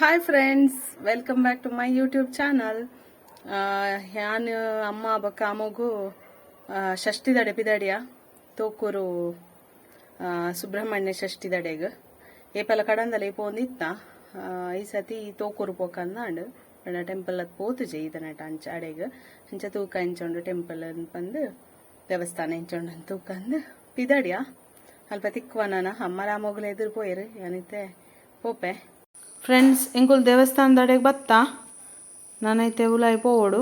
Hi friends welcome back to my YouTube channel ಯಾನ್ ಅಮ್ಮ ಬಕ್ಕ ಅಮ್ಮಗು ಷಷ್ಠಿ ದಡೆ ಪಿದಡಿಯ ತೋಕೂರು ಸುಬ್ರಹ್ಮಣ್ಯ ಷಷ್ಠಿ ದಡೆಗ್. ಏಪಲ ಕಡಂದಲ ಏಪ ಒಂದಿತ್ತ ಆ, ಈ ಸತಿ ತೋಕೂರು ಪೋಕಂದಾಂಡ್ ಪಂಡ ಟೆಂಪಲ್ ಅದ್ ಪೋತುಜೆ ಇದನಟ ಅಂಚ ಅಡೆಗ್. ಅಂಚ ತೂಕ ಹೆಂಚೊಂಡು ಟೆಂಪಲ್ ಬಂದು ದೇವಸ್ಥಾನ ಎಂಚೊಂಡು ತೂಕಂದು ಪಿದಡಿಯ. ಅಲ್ಪ ತಿಕ್ವನನ ಅಮ್ಮಲ ಮೊಗಲು ಎದುರು ಪೋಯಿರು. ಏನಿತ್ತೆ ಪೋಪೆ. ಫ್ರೆಂಡ್ಸ್ ಎಂಕುಲ್ ದೇವಸ್ಥಾನದ ಅಡೆಗೆ ಬತ್ತಾ? ನಾನೈತೆ ಉಲಾಯಿ ಪೋವಡು.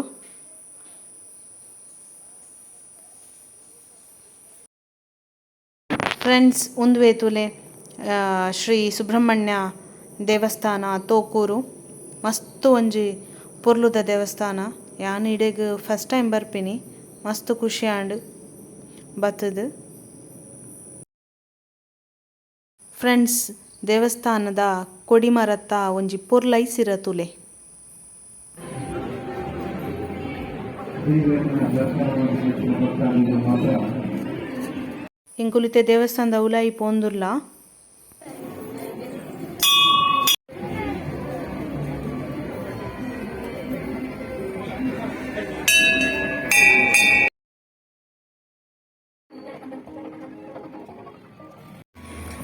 ಫ್ರೆಂಡ್ಸ್ ಒಂದು ವೇತುಲೆ ಶ್ರೀ ಸುಬ್ರಹ್ಮಣ್ಯ ದೇವಸ್ಥಾನ ತೋಕೂರು. ಮಸ್ತ್ ಒಂಜಿ ಪೊರ್ಲುದ ದೇವಸ್ಥಾನ. ಯಾನ್ ಇಡೆಗ್ ಫಸ್ಟ್ ಟೈಮ್ ಬರ್ಪಿನಿ. ಮಸ್ತ್ ಖುಷಿ ಆಂಡ್ ಬತ್ತದು. ಫ್ರೆಂಡ್ಸ್ ದೇವಸ್ಥಾನದ ಕೊಡಿಮರತ್ತ ಒಂಜಿ ಪೊರ್ಲೈಸಿರ ತುಲೆ ಇಂಕುಲಿತೆ ದೇವಸ್ಥಾನದ ಉಲಾಯಿ ಪೋಂದುರ್ಲ.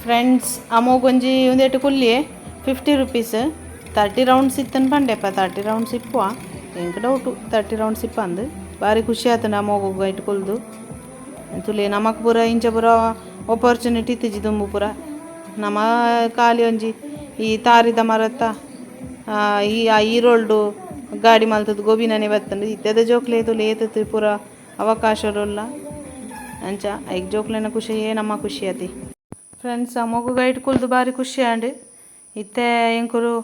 ಫ್ರೆಂಡ್ಸ್ ಅಮೋಗೊಂಜಿ ಒಂದೆಟ್ಟು ಕುಲ್ಲಿಯೇ ಫಿಫ್ಟಿ ರುಪೀಸ್ ತರ್ಟಿ ರೌಂಡ್ಸ್ ಇತ್ತನ್ ಪಂಡೆಪ್ಪ ತರ್ಟಿ ರೌಂಡ್ಸ್ ಇಪ್ಪುವ. ಎಂಕ್ ಡೌಟು ತರ್ಟಿ ರೌಂಡ್ಸ್ ಇಪ್ಪ ಅಂದು ಭಾರಿ ಖುಷಿ ಆಯ್ತು ಇಟ್ಟು ಕುಲ್ದು. ತುಲೆ ನಮಕ್ ಪೂರ, ಇಂಚ ಪೂರ ಆಪರ್ಚುನಿಟಿ ಇತ್ತಿಜಿ ದುಂಬು ಪೂರ. ನಮ್ಮ ಖಾಲಿ ಒಂಜಿ ಈ ತಾರಿದ ಮರತ್ತ ಈ, ಆ ಈರೋಲ್ಡು ಗಾಡಿ ಮಲ್ತದ್ದು ಗೋಬಿನನೆ ಬತ್ತಂಡು ಇತ್ತೆದ ಜೋಕ್ಲೆ ತುಲೆ ಏತತ್ತು ಪೂರ ಅವಕಾಶ ಅಂಚ, ಐಕ್ ಜೋಕ್ಲೆನ ಖುಷಿಯೇ ನಮ್ಮ ಖುಷಿ ಆತಿ ಫ್ರೆಂಡ್ಸ್ ಆ ಗೈಡ್ ಕುಲ್ದು ಭಾರಿ ಖುಷಿ ಆಂಡ್ ಇತ್ತೆ ಎಂಕುಲು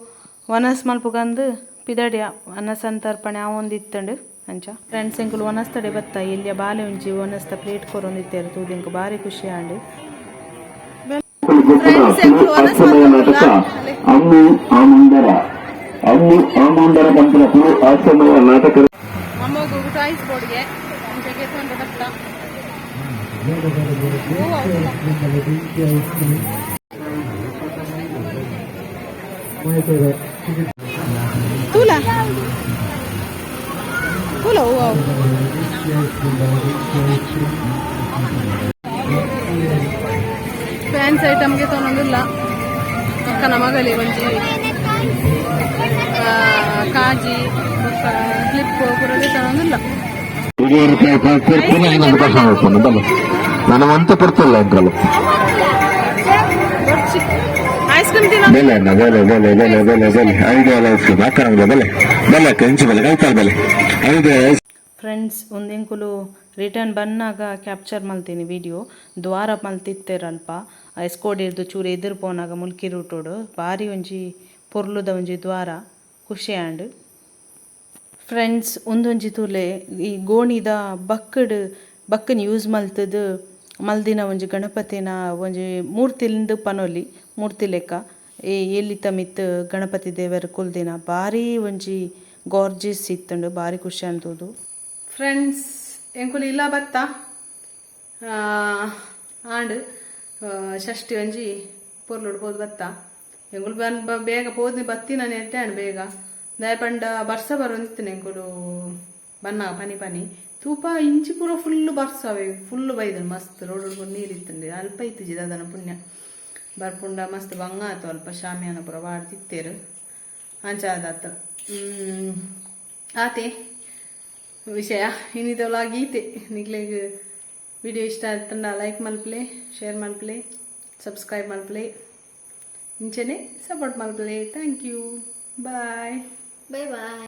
ವನಸ್ ಮಲ್ಪುಗಂದು ಪಿದಡಿ ವನಸ್ ಅಂತರ್ಪಣೆ ಆ ಒಂದು ಇತ್ತಂಡು ಅಂಚ. ಫ್ರೆಂಡ್ಸ್ ಎಂಕುಲು ವನಸ್ ತಡೆ ಬತ್ತ ಇಲ್ಲಿಯ ಬಾಲೆ ಒಂಜಿ ವನಸ್ತ ಪ್ಲೇಟ್ ಕೊರೊಂದಿತ್ತೇರು ತೂದು ತೂದಿಂಕು ಭಾರಿ ಖುಷಿ ಆಂಡ್. ನಾಟಕ ಅಮ್ಮು ಆಮಂದರ ಅಮ್ಮು ಆಮಂದರ ಪುರು ನಾಟಕ ಅಮ್ಮಗು ಟಾಯ್ಸ್ ಬೋರ್ಡ್ಗೆ ಅಂಚೆಗೆ ತೂಲ ಹೂವು ಫ್ಯಾನ್ಸ್ ಐಟಮ್ಗೆ ತೊಗೊಂಡಿಲ್ಲ. ಅಕ್ಕನ ಮಗಲಿ ಒಂಜಿ ಕಾಜಿ ಸ್ಲಿಪ್ ಕೂಡ ತೊಗೊಂಡಿಲ್ಲ. ಇರುವವರು ಸೇರ್ಕೊಂಡು ಇನ್ನೊಂದು ಕಷ್ಟ ಮಾಡ್ಕೊಂಡು ಬಲ್ಲ ನಾನು ಅಂತ ಕೊಡ್ತಲ್ಲ ಅಂಕಲ್ ಐಸ್ ಕ್ರೀಮ್ ತಿನ್ನೋ ಬೆಲೆ ಅಣ್ಣ ಬೆಲೆ ಬೆಲೆ ಬೆಲೆ ಬೆಲೆ ಬೆಲೆ ಐದು ಅಲ್ಲ ಐಸ್ಕ್ರೀಮ್ ಅಕ್ಕ ನಮ್ಗೆ ಬೆಲೆ ಬೆಲೆ ಅಕ್ಕ ಇಂಚು ಬೆಲೆ ಕೈತಾಳ ಬೆಲೆ ಐದು ಫ್ರೆಂಡ್ಸ್ ಒಂದಿಂಕುಲು ರಿಟರ್ನ್ ಬಂದಾಗ ಕ್ಯಾಪ್ಚರ್ ಮಲ್ತೀನಿ ವಿಡಿಯೋ ದ್ವಾರ ಮಲ್ತಿತ್ತೇರಲ್ಪ ಎಸ್ಕೋಡಿರ್ದು ಚೂರು ಎದುರು ಪೋನಾಗ ಮುಲ್ಕಿ ರೂಟೋಡು ಭಾರಿ ಒಂಜಿ ಪೊರ್ಲುದ ಒಂಜಿ ದ್ವಾರ ಖುಷಿ ಆಂಡ್ ಫ್ರೆಂಡ್ಸ್ ಉಂದೊಂಜಿ ತೂಲೆ ಈ ಗೋಣಿದ ಬಕ್ಕಡ್ ಬಕ್ಕನ್ ಯೂಸ್ ಮಲ್ತದ ಮಲ್ದಿನ ಒಂಜಿ ಗಣಪತಿನ ಒಂಜಿ ಮೂರ್ತಿಲಿಂದ ಪನೊಲಿ, ಮೂರ್ತಿ ಲೆಕ್ಕ. ಈ ಎಲ್ಲಿತ ಮಿತ್ ಗಣಪತಿ ದೇವರ ಕುಲ್ದಿನ ಭಾರಿ ಒಂಜಿ ಗಾರ್ಜಿಸ್ ಇತ್ತುಂಡು, ಭಾರಿ ಖುಷಿ ಅಂತದು ಫ್ರೆಂಡ್ಸ್ ಎಂಕುಲು ಇಲ್ಲ ಬತ್ತ? ಆಂಡ್ ಷಷ್ಠಿ ಒಂಜಿ ಪೊರ್ಲುಡು ಪೋದು ಬತ್ತ? ಎಂಕುಲು ಬೇಗ ಪೋದ್ನಿ ಬತ್ತಿನ ನಾನು ಆಂಡ್ ಬೇಗ. ದಾಯ ಪಂಡ ಬರ್ಸ ಬರೋಂದಿತ್ತಿನ ಎಂಕುಲು ಬನ್ನ ಪನಿ ಪನಿ ತೂಪ ಇಂಚಿ ಪೂರ ಫುಲ್ ಬರ್ಸವೆ ಫುಲ್ ಬೈದನು ಮಸ್ತ್ ರೋಡ್ ನೀರು ಇತ್ತಂಡಿ ಅಲ್ಪ ಇತ್ತಿಜಿ ದಾದನ ಪುಣ್ಯ ಬರ್ಪುಂಡ ಮಸ್ತ್ ಬಂಗ ಆತು ಅಲ್ಪ ಶಾಮಿಯಾನ ಪೂರ ಬಾಡ್ತಿತ್ತೇರು ಅಂಚ ಆದಾತ. ಆತೆ ವಿಷಯ ಇನ್ನಿದೆಲ್ಲ ಗೀತೆ ನಿಗ್ಲೆಗ್ ವಿಡಿಯೋ ಇಷ್ಟ ಆಯ್ತಂಡ ಲೈಕ್ ಮಲ್ಪ್ಲೆ ಶೇರ್ ಮಲ್ಪ್ಲೆ ಸಬ್ಸ್ಕ್ರೈಬ್ ಮಲ್ಪ್ಲೆ ಇಂಚೆನೆ ಸಪೋರ್ಟ್ ಮಲ್ಪ್ಲೆ ಥ್ಯಾಂಕ್ ಯು ಬಾಯ್ 拜拜。